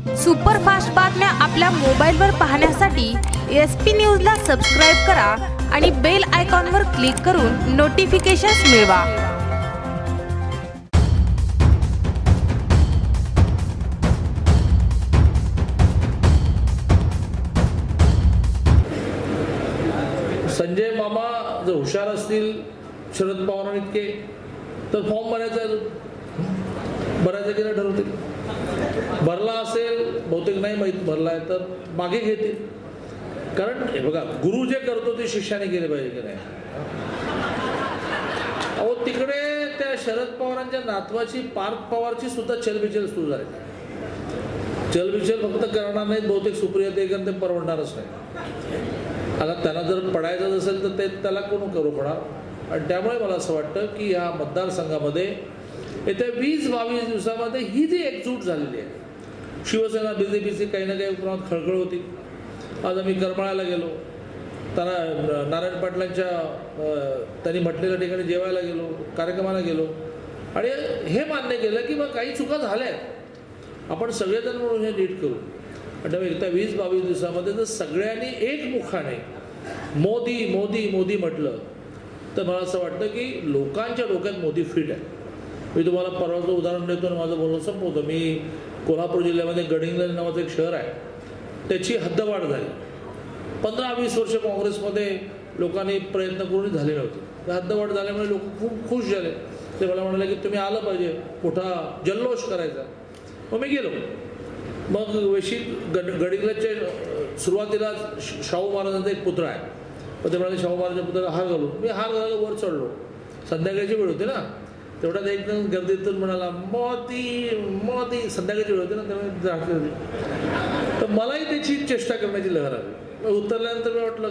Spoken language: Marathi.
सुपरफास्ट बातम्या आपल्या मोबाईलवर पाहण्यासाठी एस पी न्यूजला सबस्क्राईब करा आणि बेल आयकॉनवर क्लिक करून नोटिफिकेशन्स मिळवा. संजय मामा जर हुशार असतील शरद पवार इतके तर फॉर्म भरायचा बऱ्याच ठरवतील. भरला असेल बहुतेक नाही माहीत भरला आहे तर मागे घेतील कारण हे बघा गुरु जे करतो ते शिष्याने केले पाहिजे की नाही? अहो तिकडे त्या शरद पवारांच्या नातवाची पार्थ पवारची सुद्धा चलबिचल सुरू झाली. चलबिचल फक्त करणार नाहीत बहुतेक सुप्रिया देगन ते परवडणारच नाही. आता त्यांना जर पडायचं असेल तर ते त्याला कोण करू पडणार? आणि त्यामुळे मला असं वाटतं की या मतदारसंघामध्ये येत्या वीस बावीस दिवसामध्ये ही जी एकजूट झालेली आहे शिवसेना बी जे पीची काही ना काही प्रमाणात खळखळ होती. आज आम्ही करमाळ्याला गेलो. त्यांना नारायण पाटलांच्या त्यांनी म्हटलेल्या ठिकाणी जेवायला गेलो कार्यक्रमाला गेलो. आणि हे मान्य केलं की मग काही चुका झाल्या. आहेत आपण सगळेजण म्हणून हे नीट करू. आणि त्यामुळे वीस बावीस दिवसामध्ये जर सगळ्यांनी एकमुखाने मोदी मोदी मोदी म्हटलं तर मला असं वाटतं की लोकांच्या डोक्यात मोदी फिट आहे. मी तुम्हाला परवाचं उदाहरण देतो आणि माझं बोलणं संपवतो. मी कोल्हापूर जिल्ह्यामध्ये गडिंग्लज नावाचं एक शहर आहे. त्याची हद्दवाढ झाली. पंधरा वीस वर्ष काँग्रेसमध्ये लोकांनी प्रयत्न करून झाले नव्हते तर हद्दवाढ झाल्यामुळे लोक खूप खुश झाले. ते मला म्हणाले की तुम्ही आलं पाहिजे. मोठा जल्लोष करायचा. मग मी गेलो. मग वेशी गड गडिंग्लजच्या सुरुवातीला श- शाहू महाराजांचा एक पुत्र आहे. मग ते म्हणाले शाहू महाराजांच्या पुत्राला हार घालू मी हार घालायला वर चढलो. संध्याकाळची वेळ होती ना. तेवढ्यात एक जण गर्दीतून म्हणाला मोती मोती. संध्याकाळची वेळ होती ना त्यामुळे झाकली होती. तर मलाही त्याची चेष्टा करण्याची लहर आली. मग उतरल्यानंतर मी वाटलं